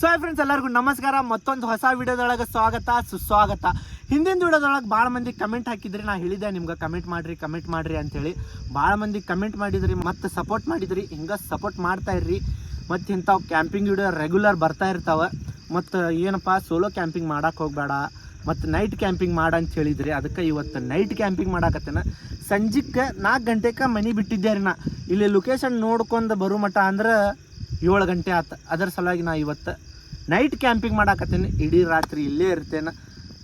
So friends ಎಲ್ಲರಿಗೂ ನಮಸ್ಕಾರ. ಮತ್ತೊಂದು ಹೊಸ ವಿಡಿಯೋದೊಳಗೆ ಸ್ವಾಗತ, ಸುಸ್ವಾಗತ. ಹಿಂದಿನ ವಿಡಿಯೋದೊಳಗೆ ಭಾಳ ಮಂದಿ ಕಮೆಂಟ್ ಹಾಕಿದ್ರಿ. ನಾ ಹೇಳಿದೆ ನಿಮ್ಗೆ ಕಮೆಂಟ್ ಮಾಡ್ರಿ ಕಮೆಂಟ್ ಮಾಡ್ರಿ ಅಂಥೇಳಿ ಭಾಳ ಮಂದಿ ಕಮೆಂಟ್ ಮಾಡಿದ್ರಿ ಮತ್ತು ಸಪೋರ್ಟ್ ಮಾಡಿದ್ರಿ. ಹಿಂಗೆ ಸಪೋರ್ಟ್ ಮಾಡ್ತಾ ಇರ್ರಿ. ಮತ್ತು ಇಂಥವು ಕ್ಯಾಂಪಿಂಗ್ ವಿಡಿಯೋ ರೆಗ್ಯುಲರ್ ಬರ್ತಾ ಇರ್ತಾವೆ. ಮತ್ತು ಏನಪ್ಪ ಸೋಲೋ ಕ್ಯಾಂಪಿಂಗ್ ಮಾಡೋಕೆ ಹೋಗಬೇಡ. ಮತ್ತು ನೈಟ್ ಕ್ಯಾಂಪಿಂಗ್ ಮಾಡ ಅಂತ ಹೇಳಿದ್ರಿ. ಅದಕ್ಕೆ ಇವತ್ತು ನೈಟ್ ಕ್ಯಾಂಪಿಂಗ್ ಮಾಡಾಕತ್ತೇನೆ. ಸಂಜೆಕ್ಕೆ ನಾಲ್ಕು ಗಂಟೆಗೆ ಮನೆ ಬಿಟ್ಟಿದ್ದೆ ರೀ ನಾ. ಇಲ್ಲಿ ಲೊಕೇಶನ್ ನೋಡ್ಕೊಂಡು ಬರೋ ಮಠ ಅಂದ್ರೆ ಏಳು ಗಂಟೆ ಆತ. ಅದರ ಸಲುವಾಗಿ ನಾ ಇವತ್ತು ನೈಟ್ ಕ್ಯಾಂಪಿಂಗ್ ಮಾಡಾಕತ್ತೇನೆ. ಇಡೀ ರಾತ್ರಿ ಇಲ್ಲೇ ಇರ್ತೇನೆ.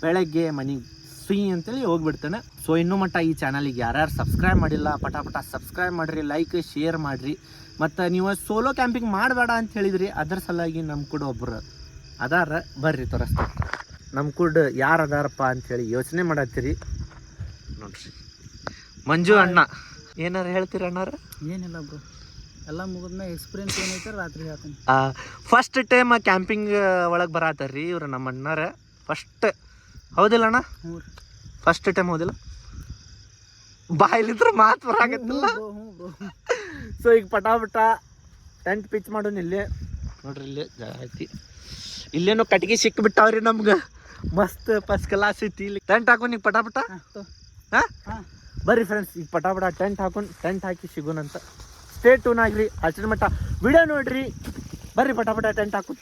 ಬೆಳಗ್ಗೆ ಮನೆಗೆ ಸುಯಿ ಅಂತೇಳಿ ಹೋಗ್ಬಿಡ್ತೇನೆ. ಸೊ ಇನ್ನೂ ಮಟ್ಟ ಈ ಚಾನಲಿಗೆ ಯಾರ್ಯಾರು ಸಬ್ಸ್ಕ್ರೈಬ್ ಮಾಡಿಲ್ಲ, ಪಟಾಪಟ ಪಟ ಸಬ್ಸ್ಕ್ರೈಬ್ ಮಾಡಿರಿ ಲೈಕ್ ಶೇರ್ ಮಾಡಿರಿ. ಮತ್ತು ನೀವು ಸೋಲೋ ಕ್ಯಾಂಪಿಂಗ್ ಮಾಡಬೇಡ ಅಂತ ಹೇಳಿದ್ರಿ, ಅದರ ಸಲುವಾಗಿ ನಮ್ಮ ಕೂಡ ಒಬ್ಬರು ಅದಾರ. ಬರ್ರಿ ತೋರಿಸ್ತ ನಮ್ಮ ಕೂಡ ಯಾರು ಅದಾರಪ್ಪ ಅಂಥೇಳಿ ಯೋಚನೆ ಮಾಡತ್ತೀರಿ. ನೋಡ್ರಿ. ಮಂಜು ಅಣ್ಣ, ಏನಾರು ಹೇಳ್ತೀರ ಅಣ್ಣಾರ? ಏನಿಲ್ಲ ಬ್ರೋ. ಎಲ್ಲ ಮುಗಿದ್ಮೇಲೆ ಎಕ್ಸ್ಪೀರಿಯನ್ಸ್ ಏನೈತೆ ರಾತ್ರಿ ಹೇಳ್ತೀನಿ. ಫಸ್ಟ್ ಟೈಮ್ ಕ್ಯಾಂಪಿಂಗ್ ಒಳಗೆ ಬರತ್ತಾರ್ರಿ ಇವ್ರು ನಮ್ಮ ಅಣ್ಣಾರ. ಫಸ್ಟ್ ಹೌದಿಲ್ಲ ಅಣ್ಣ? ಹ್ಞೂ ರೀ. ಫಸ್ಟ್ ಟೈಮ್ ಹೌದಿಲ್ಲ? ಬಾಯ್ಲಿದ್ರ ಮಾತು ಬರಾಕತ್ತಿಲ್ಲ. ಬ್ರೋ ಹ್ಞೂ ಬ್ರೋ. ಸೊ ಈಗ ಪಟಾಪಟ ಪಟ ಟೆಂಟ್ ಪಿಚ್ ಮಾಡೋಣ ಇಲ್ಲೇ. ನೋಡ್ರಿ ಇಲ್ಲೇ ಜಾಗ ಐತಿ. ಇಲ್ಲೇನೋ ಕಟ್ಗೆ ಸಿಕ್ಬಿಟ್ಟಾವ್ರಿ ನಮ್ಗೆ. ಮಸ್ತ್ ಫಸ್ಟ್ ಕ್ಲಾಸ್ ಐತಿ ಇಲ್ಲಿ. ಟೆಂಟ್ ಹಾಕೊಂಡು ಈಗ ಪಟಾಪಟ? ಪಟ ಹಾಂ? ಬರ್ರಿ ಫ್ರೆಂಡ್ಸ್ ಈಗ ಪಟ ಪಟ ಟೆಂಟ್ ಹಾಕೊಂಡು ಟೆಂಟ್ ಹಾಕಿ ಸಿಗೋಣಂತ. ಸ್ಟೇ ಟೂನ್ ಆಗ್ರಿ ಅಷ್ಟರ ಮಟ್ಟ. ವಿಡಿಯೋ ನೋಡ್ರಿ. ಬರ್ರಿ ಪಟ ಪಟ ಟೆಂಟ್ ಹಾಕು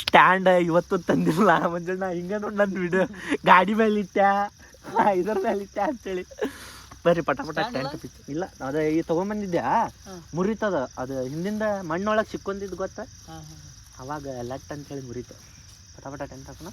ಸ್ಟ್ಯಾಂಡ್ ಇವತ್ತು ತಂದಿಲ್ಲ. ಮಂಜಣ್ಣ ಹಿಂಗ ನೋಡಿ ನನ್ನ ವಿಡಿಯೋ. ಗಾಡಿ ಮೇಲೆ ಇಟ್ಟೆ. ಇದ್ರ ಮೇಲೆ ಇಟ್ಟೆ ಅಂತೇಳಿ. ಬರ್ರಿ ಪಟ ಟೆಂಟ್ ಪಿಚ್ ಇಲ್ಲ ಅದ ಈ ತಗೊಂಬಂದಿದ್ದೆ ಮುರಿತದ. ಅದು ಹಿಂದಿಂದ ಮಣ್ಣೊಳಗೆ ಸಿಕ್ಕೊಂದಿದ್ದು ಗೊತ್ತಾ? ಅವಾಗ ಲಟ್ ಅಂತೇಳಿ ಮುರಿತು. ಪಟ ಪಟ ಟೆಂಟ್ ಹಾಕೋಣ.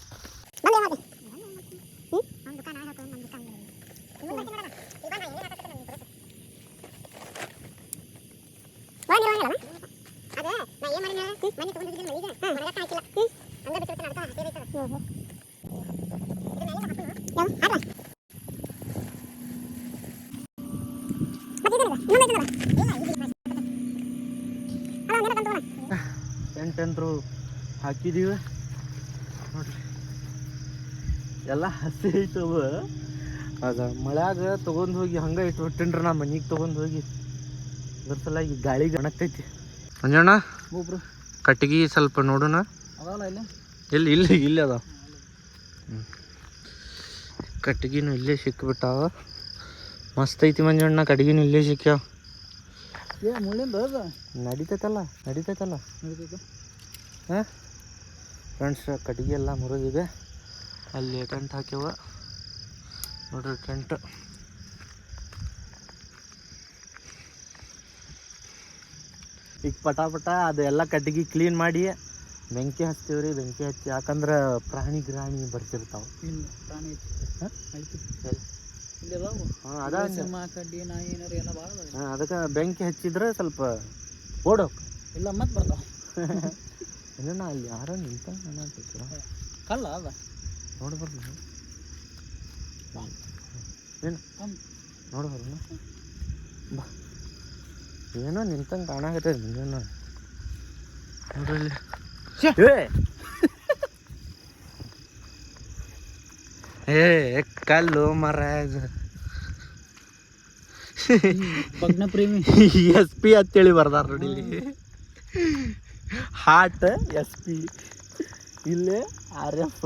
ಟೆಂಟ್ ಅಂದ್ರು ಹಾಕಿದೀವಿ. ನೋಡ್ರಿ. ಎಲ್ಲ ಹಸಿ ಐತವ. ಅದ ಮಳ್ಯಾಗ ತಗೊಂಡ್ ಹೋಗಿ ಹಂಗ ಇಟ್ಬಿಟ್ಟಿನ್ರಿ ನಾ ಮನಿಗೆ ತಗೊಂಡ್ ಹೋಗಿ. ಅದ್ರ ಸಲುವಾಗಿ ಗಾಳಿ ಗಣಕ್ತೈತಿ ಮಂಜಣ್ಣ ಹ್ಞೂ ಬ್ರೋ ಕಟ್ಟಿಗೆ ಸ್ವಲ್ಪ ನೋಡೋಣ. ಅದಾವಲ್ಲ ಇಲ್ಲಿ? ಇಲ್ಲ ಇಲ್ಲಿ ಇಲ್ಲಿ ಅದ ಕಟ್ಟಿಗೆನು ಇಲ್ಲೇ ಸಿಕ್ಬಿಟ್ಟಾವ. ಮಸ್ತ್ ಐತಿ ಮಂಜಣ್ಣ ಕಟ್ಟಿಗೆನು ಇಲ್ಲೇ ಸಿಕ್ಕ್ಯಾವ ಏ ಮುಳ್ಳಿಂದ ನಡಿತೈತಲ್ಲ ನಡಿತೈತಲ್ಲ. ನಡೀತೈತೆ. ಹಾಂ? ಫ್ರೆಂಡ್ಸ್ ಕಟ್ಟಿಗೆ ಎಲ್ಲ ಮುರಿದಿದೆ. ಅಲ್ಲಿ ಟೆಂಟ್ ಹಾಕ್ಯವ. ನೋಡ್ರಿ ಟೆಂಟ್ ಈಗ ಪಟ ಪಟ ಅದೆಲ್ಲ ಕಟ್ಟಿಗೆ ಕ್ಲೀನ್ ಮಾಡಿ ಬೆಂಕಿ ಹಚ್ತೀವ್ರಿ ಬೆಂಕಿ ಹಚ್ಚಿ ಯಾಕಂದ್ರೆ ಪ್ರಾಣಿ ಗ್ರಾಣಿ ಬರ್ತಿರ್ತಾವೆ. ಇಲ್ಲ ಪ್ರಾಣಿ ಹಾಂ? ಅದಕ್ಕೆ ಬೆಂಕಿ ಹಚ್ಚಿದ್ರೆ ಸ್ವಲ್ಪ ಓಡೋಕ್ ಇಲ್ಲ ಮತ್ತೆ ಬರ್ತಾವ. ಏನಣ್ಣ ಅಲ್ಲಿ ಯಾರೋ ನಿಂತ ಕಲ್ಲ ಅದ. ನೋಡ್ಬಾರ್ದು ಏನು? ನೋಡಿ ನೋಡ್ಬರ್ಲ ಬಾ. ಏನೋ ನಿಂತಂಗೆ ಕಾಣಾಕತ್ತೈತಿ ಮುಂಜಾನೆ. ನೋಡ್ರಲ್ಲಿ ಏ! ಏ ಕಲ್ಲು ಮರ ಭಗ್ನ ಪ್ರೇಮಿ. ಎಸ್ ಪಿ ಅಂತೇಳಿ ಬರ್ದಾರ ನೋಡಿ ಇಲ್ಲಿ. Hot S P. ಇಲ್ಲೇ ಆರ್ ಎಫ್.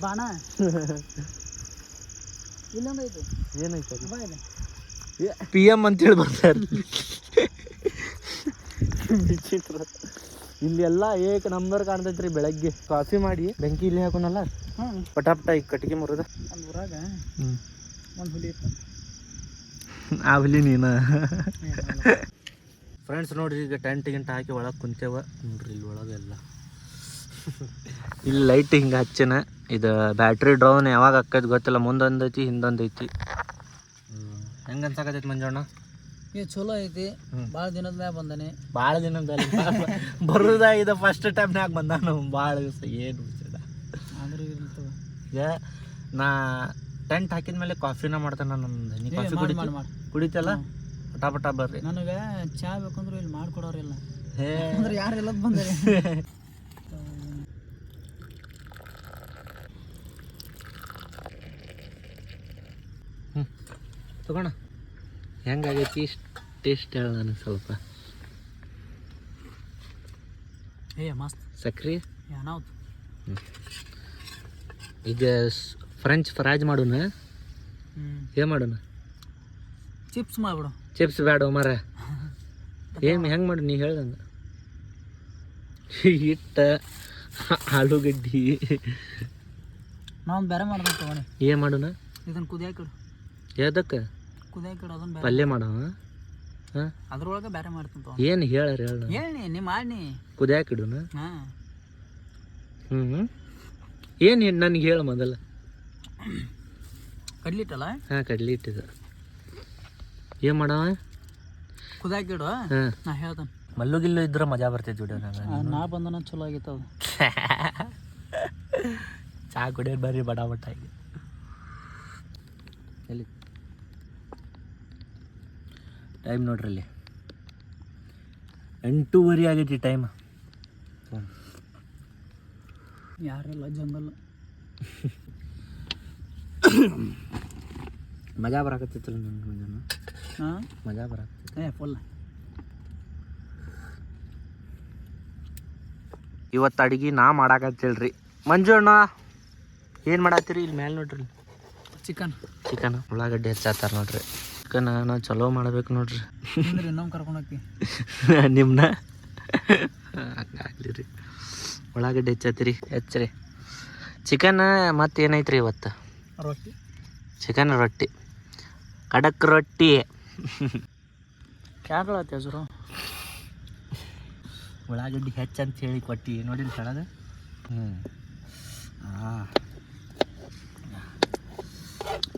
ಬಾಣ. ಏನೈತೆ ಪಿ ಎಂ ಅಂತೇಳಿ ಬರ್ತಾರೆ ವಿಚಿತ್ರ. ಇಲ್ಲಿ ಎಲ್ಲ ಏಕ ನಂಬರ್ ಕಾಣ್ತೈತ್ರಿ ಬೆಳಗ್ಗೆ. ಕಾಫಿ ಮಾಡಿ ಬೆಂಕಿ ಇಲ್ಲಿ ಹಾಕೋನಲ್ಲ? ಹಾಂ. ಪಟಾಪಟ ಈಗ ಕಟ್ಟಿಗೆ ಮುರಿದ. ಅಲ್ಲಿ ಊರಾಗ ಒಂದು ಹುಲಿ ಆ ಹುಲಿ ನೀನು. ಫ್ರೆಂಡ್ಸ್ ನೋಡ್ರಿ ಈಗ ಟೆಂಟ್ ಗಿಂಟ್ ಹಾಕಿ ಒಳಗೆ ಕುಂತೇವ ನೋಡ್ರಿ ಇಲ್ಲಿ ಒಳಗೆಲ್ಲ ಇಲ್ಲಿ ಲೈಟ್ ಹಿಂಗೆ ಹಚ್ಚನ. ಇದು ಬ್ಯಾಟ್ರಿ ಡ್ರೌನ್ ಯಾವಾಗ ಆಕೈತಿ ಗೊತ್ತಿಲ್ಲ. ಮುಂದೊಂದೈತಿ ಹಿಂದೊಂದೈತಿ ಹೆಂಗೆ ಅನ್ಸಾಕತೈತಿ ಮಂಜಣ್ಣ? ಏ ಚಲೋ ಐತಿ. ಭಾಳ ದಿನದ ಮ್ಯಾಗ ಬಂದಾನೆ. ಭಾಳ ಮೇಲೆ ಬರುದ ಇದು ಫಸ್ಟ್ ಟೈಮ್ನಾಗ ಬಂದಾನು ಭಾಳ ದಿವಸ ಏನು ಆದ್ರೂ ಈಗ ನಾ ಟೆಂಟ್ ಹಾಕಿದ ಮೇಲೆ ಕಾಫಿನ ಮಾಡ್ತಾನೆ ನನ್ನ ನೀ ಕಾಫಿ ಕುಡಿ ಕುಡಿತಲ್ಲ? ಪಟ ಪಟ ಬರ್ರಿ. ನನಗೆ ಚಾ ಬೇಕಂದ್ರೆ ಇಲ್ಲಿ ಮಾಡ್ಕೊಡೋರಿಲ್ಲ. ಹೇ. ಅಂದ್ರೆ ಯಾರು ಎಲ್ಲದ್ ಬಂದರೆ? ತಗೋಣ. ಹೆಂಗಾಗೈತಿ? ಟೇಸ್ಟ್ ಹೇಳ ನನಗೆ ಸ್ವಲ್ಪ. ಏ ಮಸ್ತ್. ಸಕ್ರಿ? ಏನಾವ್ತು ಈಗ ಫ್ರೆಂಚ್ ಫ್ರೈಜ್ ಮಾಡೋಣ? ಏನು ಮಾಡೋಣ? ಚಿಪ್ಸ್ ಮಾಡ್ಬಿಡು. ಚಿಪ್ಸ್ ಬೇಡ ಮರ ಏನು ಹೆಂಗೆ ಮಾಡು ನೀ ಹೇಳ್ದಂಗೆ ಹಿಟ್ಟ ಆಲೂಗಡ್ಡಿ. ನಾವು ಬೇರೆ ತಗೊಳ್ಳಿ ಏನು ಮಾಡೋಣ? ಇದನ್ನ ಕುದಿಯಾಕಿಡು ಯಾವ್ದಕ್ಕೆ ಕುದಿಯಾಕಿಡು ಅದನ್ನ ಪಲ್ಯ ಮಾಡೋಣ? ಹಾಂ? ಅದ್ರೊಳಗೆ ಬೇರೆ ಮಾಡ್ತೀನಿ ಏನ್ ಏನು ಹೇಳರಿ ಹೇಳ ಹೇಳಿ. ನೀ ಮಾಡಿ ಕುದಿಯಾಕಿಡುನ ಹಾಂ. ಹ್ಞೂ ಏನು ನನಗೆ ಹೇಳ ಮೊದಲ. ಕಡ್ಲಿಟ್ಟಲ್ಲ ಹಾಂ ಕಡ್ಲಿ ಇಟ್ಟಿದ ಏನು ಮಾಡವ ಕುದಾಕಿಡು ಹಾಂ. ನಾ ಹೇಳ್ತಾನೆ. ಮಲ್ಲು ಗಿಲ್ಲು ಇದ್ರೆ ಮಜಾ ಬರ್ತೈತಿ ಬಿಡ ನಾ ಬಂದನ ಚಲೋ ಆಗಿತ್ತು ಅದು. ಚಾ ಕುಡಿಯೋದು ಬರ್ರಿ ಬಡ ಬಟ ಈಗ ಎಲ್ಲಿ? ಟೈಮ್ ನೋಡ್ರಿ ಅಲ್ಲಿ ಎಂಟೂವರೆ ಆಗೈತಿ ಟೈಮ್ ಯಾರೆಲ್ಲ ಜಂಗಲ್ ಮಜಾ ಬರಾಕತ್ತಿತ್ತಲ್ಲ ನನಗೆ ಮಜಾನ? ಹಾಂ? ಮಜಾ ಬರಾಕತ್ತೈತೆ. ಏ ಫುಲ್ ಇವತ್ತು ಅಡಿಗೆ ನಾ ಮಾಡಾಕತ್ತೇಳ್ರಿ. ಮಂಜು ಅಣ್ಣ ಏನು ಮಾಡತ್ತೀರಿ? ಇಲ್ಲಿ ಮೇಲೆ ನೋಡ್ರಿ. ಚಿಕನ್. ಚಿಕನ್ ಉಳ್ಳಾಗಡ್ಡೆ ಹೆಚ್ಚಾತಾರ ನೋಡ್ರಿ. ಚಿಕನ್ ನಾ ಚಲೋ ಮಾಡ್ಬೇಕು ನೋಡ್ರಿ. ಇನ್ನೊಮ್ಮೆ ಕರ್ಕೊಂಡು ಹೋಗ್ತಿ. ನಿಮ್ನ? ಹಂಗಾಗ್ಲಿ ರೀ. ಉಳ್ಳಾಗಡ್ಡೆ ಹೆಚ್ಚತ್ರಿ. ಹೆಚ್ಚರಿ. ಚಿಕನ್ ಮತ್ತೆ ಏನೈತ್ರಿ ಇವತ್ತು? ರೊಟ್ಟಿ. ಚಿಕನ್ ರೊಟ್ಟಿ. ಖಡಕ್ ರೊಟ್ಟಿ. ಯಾಕೆ ಹೆಸರು? ಉಳ್ಳಾಗಡ್ಡಿ ಹೆಚ್ಚಂತ ಹೇಳಿ ಕೊಟ್ಟಿ. ನೋಡಿಲ್ಲ ಕೆಳಗೆ ಹ್ಞೂ ಹಾಂ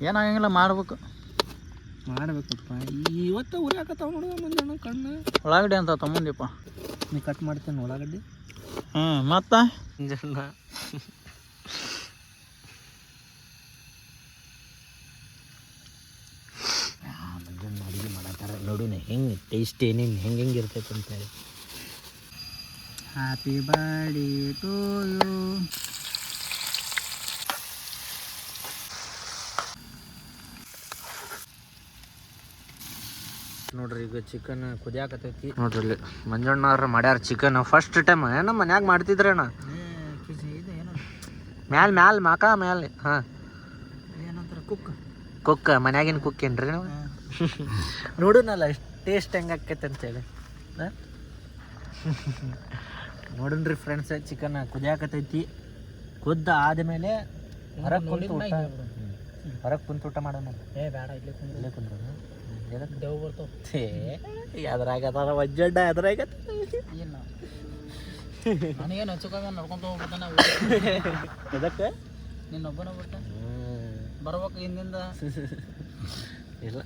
ಏನಾಗಂಗಿಲ್ಲ ಮಾಡ್ಬೇಕು. ಮಾಡ್ಬೇಕಪ್ಪ. ಇವತ್ತು ಉರಿಯಾಕತ್ತಾವ ನೋಡುವ ಮುಂದೆ ಕಣ್ಣು. ಉಳ್ಳಾಗಡ್ಡಿ ಅಂತ ತಮ್ಮಂದಿಪ್ಪ ನೀ ಕಟ್ ಮಾಡ್ತೇನೆ ಉಳ್ಳಾಗಡ್ಡಿ. ಹ್ಞೂ ಮತ್ತ? ಅಡುಗೆ ಮಾಡತ್ತಾರ. ನೋಡುನ ಹೆಂಗೆ ಟೇಸ್ಟ್ ಏನೇನು ಹೆಂಗೆ ಹೆಂಗೆ ಇರ್ತೈತೆ ಅಂತೇಳಿ. ಹ್ಯಾಪಿ ಬರ್ಡೇ ಟು ಯು ನೋಡ್ರಿ ಈಗ ಚಿಕನ್ ಕುದಿಯಾಕತೈತಿ ನೋಡ್ರಿ ಇಲ್ಲಿ ಮಂಜಣ್ಣ ಅವ್ರ ಮಾಡ್ಯಾರ ಚಿಕನ್ ಫಸ್ಟ್ ಟೈಮ್ ನಮ್ಮ ಮನ್ಯಾಗ ಏನು ಮ್ಯಾಲ್ ಮ್ಯಾಲ್ ಮಾಕ ಮ್ಯಾಲ ಹಾಂ. ಏನಂತಾರೆ ಕುಕ್ ಕುಕ್ಕ ಮನ್ಯಾಗಿನ ಕುಕ್ ಏನ್ರಿ ನಾವು? ನೋಡುನಲ್ಲ ಟೇಸ್ಟ್ ಹೆಂಗೆ ಆಕೈತೆ ಅಂತೇಳಿ. ನೋಡನ್ರಿ ಫ್ರೆಂಡ್ಸ್ ಚಿಕನ್ ಕುದಿಯಾಕತೈತಿ ಕುದ್ದ ಆದ್ಮೇಲೆ ಹೊರಗೆ ಕುಂತು ಊಟ. ಹೊರಗೆ ಕುಂತು ಊಟ ಮಾಡೋಣ. ಏ ಬೇಡ ಇಲ್ಲೇ ಕುಂದ್ರೆ. ಇಲ್ಲೇ ಕುಂದ್ರು ದೇವ್ ಬರ್ತಾವ ಯಾವ್ದ್ರಾಗ ಅದಾರ ವಜ್ಜಡ್ಡ ಯಾವ್ದ್ರಾಗ ಏನು? ನನಗೇನು ಹಚ್ಚುಕಾಗ ನಡ್ಕೊಂತ ಹೋಗ್ಬಿಟ್ಟಾನ ಎದಕ್ಕೆ? ನಿನ್ನೊಬ್ಬನ ಬಿಟ್ಟ? ಬರ್ಬೇಕು ಹಿಂದಿಂದ? ಇಲ್ಲ.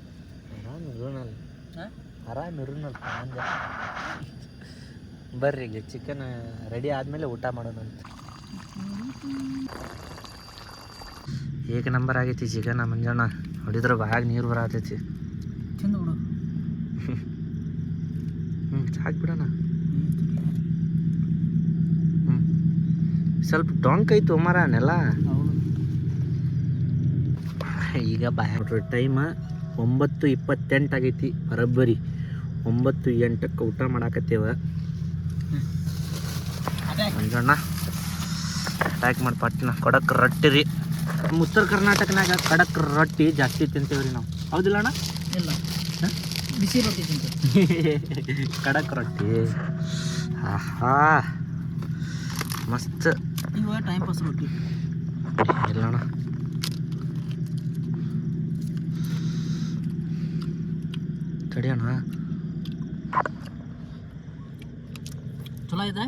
ಆರಾಮ್ ಇರೋಣಲ್ಲ ಹಾಂ ಆರಾಮ್ ಇರೋಣಲ್ಲ ಅಂದೆ ಬರ್ರಿ ಈಗ ಚಿಕನ್ ರೆಡಿ ಆದಮೇಲೆ ಊಟ ಮಾಡೋಣ ಅಂತ. ಏಕ ನಂಬರ್ ಆಗೈತಿ ಚಿಕನ್ ಮಂಜಣ್ಣ. ಹೊಡಿದ್ರೆ ಬಾಯಾಗ ನೀರು ಬರತೈತಿ. ತಿಂದು ಬಿಡು. ಹ್ಞೂ ಹ್ಞೂ ಸ್ವಲ್ಪ ಡೊಂಕ್ ಐತು ಮರ ನೆಲ. ಈಗ ನೋಡ್ರಿ ಟೈಮ್ ಒಂಬತ್ತು ಇಪ್ಪತ್ತೆಂಟು ಆಗೈತಿ ಬರೋಬ್ಬರಿ. ಒಂಬತ್ತು ಎಂಟಕ್ಕೆ ಊಟ ಮಾಡಾಕತ್ತೇವ. ಮಂಜಣ್ಣ ಪ್ಯಾಕ್ ಮಾಡಿ ಪಟ್ನ. ಕಡಕ್ ರೊಟ್ಟಿ ರೀ ನಮ್ಮ ಉತ್ತರ ಕರ್ನಾಟಕನಾಗ ಕಡಕ್ ರೊಟ್ಟಿ ಜಾಸ್ತಿ ತಿಂತೇವ್ರಿ ನಾವು. ಹೌದಿಲ್ಲ ಅಣ್ಣ? ಇಲ್ಲ. ಬಿಸಿ ರೊಟ್ಟಿ ತಿಂತು ಕಡಕ್ ರೊಟ್ಟಿ. ಆಹಾ. ಮಸ್ತ್. ಇವ ಟೈಮ್ ಪಾಸ್ ರೊಟ್ಟಿ. ಇಲ್ಲ ಅಣ್ಣ ತಡಿ ಅಣ್ಣ ಚಲೋ ಐತೆ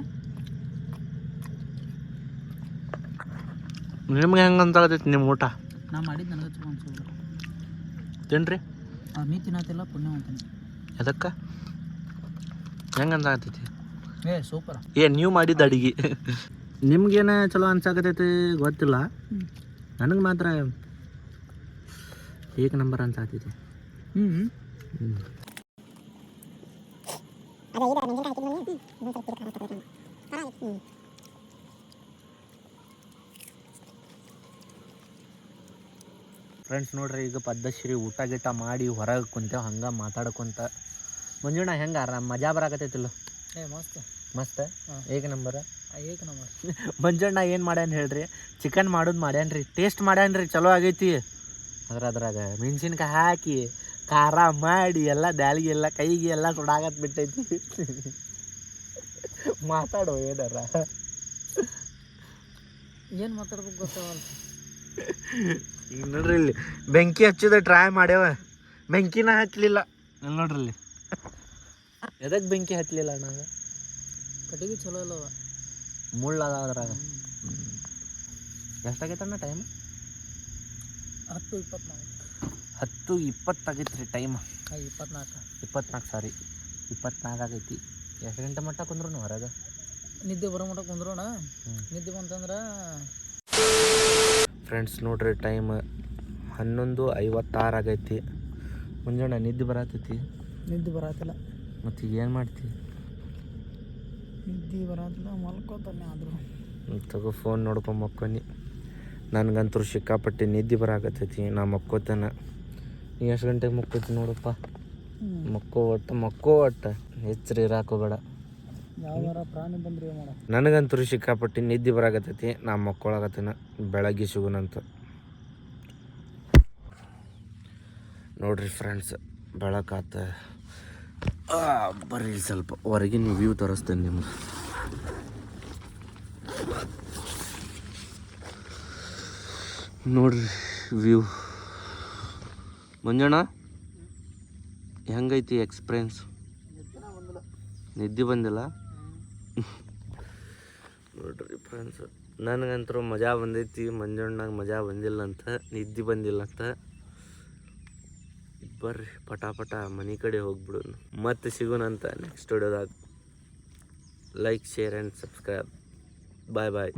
ನಿಮ್ಗೆ ಹೆಂಗೆ ಅಂತ ನಿಮ್ಮ ಊಟ? ನಾ ಮಾಡಿದ್ದು ನನಗೆ ಚಲೋ ಅನ್ಸೋದು. ತಿನ್ರಿ. ನೀ ತಿನ್ನತ್ತಿಲ್ಲ ಪುಣ್ಯ ಅಂತೀನಿ ಎದಕ್ಕೆ ಹೆಂಗಂತ ಆಗ್ತೈತಿ ಏ ಸೂಪರ್. ಏ ನೀವು ಮಾಡಿದ್ದು ಅಡಿಗೆ. ನಿಮ್ಗೇನ ಚಲೋ ಅನ್ಸಾಕತೈತಿ ಗೊತ್ತಿಲ್ಲ. ನನಗೆ ಮಾತ್ರ ಏಕ ನಂಬರ್ ಅನ್ಸಾತೈತಿ ಹ್ಞೂ ಹ್ಞೂ ಫ್ರೆಂಡ್ಸ್ ನೋಡ್ರಿ ಈಗ ಪದ್ಧಶ್ರೀ ಊಟ ಗೀಟ ಮಾಡಿ ಹೊರಗೆ ಕುಂತೇವೆ ಹಂಗೆ ಮಾತಾಡ್ಕೊಂತ. ಮಂಜುಣ್ಣ ಹೆಂಗೆ ಆರಾಮ್? ಮಜಾ ಬರಾಕತೈತಿಲ್ಲ ಏ ಮಸ್ತ್. ಮಸ್ತ್. ಏಕ ನಂಬರ್? ಏಕ ನಂಬರ್. ಮಂಜಣ್ಣ ಏನು ಮಾಡ್ಯಾನ ಹೇಳ್ರಿ? ಚಿಕನ್ ಮಾಡೋದು ಮಾಡ್ಯಾನ್ರಿ. ಟೇಸ್ಟ್ ಮಾಡ್ಯಾನ್ರಿ. ಚಲೋ ಆಗೈತಿ. ಅದ್ರ ಅದ್ರಾಗ ಮೆಣಸಿನ್ಕಾಯಿ ಹಾಕಿ ಖಾರ ಮಾಡಿ ಎಲ್ಲ ದಾಳಿಗೆ ಎಲ್ಲ ಕೈಗೆ ಎಲ್ಲ ಸುಡಾಗತ್ ಬಿಟ್ಟೈತಿ. ಮಾತಾಡೋ ಏನಾರ? ಏನು ಮಾತಾಡ್ಬೇಕು ಗೊತ್ತಾವಲ್ಲ ಈಗ ನೋಡ್ರಿ ಇಲ್ಲಿ. ಬೆಂಕಿ ಹಚ್ಚಿದ ಟ್ರೈ ಮಾಡ್ಯಾವ. ಬೆಂಕಿನ ಹಚ್ಚಲಿಲ್ಲ. ಇಲ್ಲಿ ನೋಡ್ರಿ ಇಲ್ಲಿ. ಎದಕ್ಕೆ ಬೆಂಕಿ ಹಚ್ಚಲಿಲ್ಲ ಅಣ್ಣ? ಕಟ್ಟಿಗೆ ಚಲೋ ಇಲ್ಲವ. ಮುಳ್ಳು ಅದ ಅದ್ರಾಗ. ಎಷ್ಟಾಗೈತಣ್ಣ ಟೈಮ್ ಹತ್ತು ಇಪ್ಪತ್ನಾಲ್ಕು. ಹತ್ತು ಇಪ್ಪತ್ತಾಗೈತೆ ರೀ ಟೈಮ್ ಇಪ್ಪತ್ನಾಲ್ಕು. ಇಪ್ಪತ್ನಾಲ್ಕು ಸಾರಿ ಇಪ್ಪತ್ನಾಲ್ಕು ಆಗೈತಿ. ಎಷ್ಟು ಗಂಟೆ ಮಟ್ಟ ಕುಂದ್ರು ಹೊರಗೆ? ನಿದ್ದೆ ಬರೋ ಮಟ್ಟ ಕುಂದ್ರೋಣ. ನಿದ್ದೆ ಬಂತಂದ್ರೆ ಫ್ರೆಂಡ್ಸ್ ನೋಡ್ರಿ ಟೈಮ್ ಹನ್ನೊಂದು ಐವತ್ತಾರು ಆಗೈತಿ. ಮುಂಜಾನೆ ನಿದ್ದೆ ಬರತೈತಿ? ನಿದ್ದೆ ಬರತ್ತಿಲ್ಲ. ಮತ್ತು ಈಗ ಏನು ಮಾಡ್ತಿ? ನಿದ್ದೆ ಬರತ್ತಿಲ್ಲ ಮಲ್ಕೋತಾನೆ ಆದರೂ. ತಗೋ ಫೋನ್ ನೋಡ್ಕೊಂಡು ಮಕ್ಕೊನಿ. ನನಗಂತೂ ಸಿಕ್ಕಾಪಟ್ಟೆ ನಿದ್ದೆ ಬರಾಕತ್ತೈತಿ ನಾ ಮಕ್ಕೋತೇನೆ. ನೀ ಎಷ್ಟು ಗಂಟೆಗೆ ಮಕ್ಕೋತಿ ನೋಡಪ್ಪ? ಮಕ್ಕೋ ಒಟ್ಟು ಮಕ್ಕೋ ಒಟ್ಟು ಇರಕೋ ಇರಾಕೋಬೇಡ ನನಗಂತೂ ಸಿಕ್ಕಾಪಟ್ಟಿ ನಿದ್ದೆ ಬರಾಕತ್ತೈತಿ. ನಾ ಮಕ್ಕೊಳಕತ್ತೀನ. ಬೆಳಗ್ಗೆ ಸಿಗುನಂತ. ನೋಡ್ರಿ ಫ್ರೆಂಡ್ಸ್ ಬೆಳಕಾತ. ಬರ್ರಿ ಸ್ವಲ್ಪ ಹೊರಗಿನ ವ್ಯೂ ತೋರಿಸ್ತೇನೆ ನಿಮ್ಗೆ. ನೋಡ್ರಿ ವ್ಯೂ ಮಂಜಣ್ಣ, ಹೆಂಗೈತಿ ಎಕ್ಸ್ಪೀರಿಯನ್ಸ್ ನಿದ್ದೆ ಬಂದಿಲ್ಲ? ನೋಡ್ರಿ ಫ್ರೆಂಡ್ಸ್, ನನಗಂತೂ ಮಜಾ ಬಂದೈತಿ. ಮಂಜಣ್ಣಾಗ ಮಜಾ ಬಂದಿಲ್ಲ ಅಂತ ನಿದ್ದೆ ಬಂದಿಲ್ಲ ಅಂತ ಬರ್ರಿ, ಪಟಾಪಟ ಪಟ ಮನೆ ಕಡೆ ಹೋಗ್ಬಿಡೋಣ. ಮತ್ತೆ ಸಿಗೋಣಂತ next ವಿಡಿಯೋದಾಗ. Like share and subscribe bye bye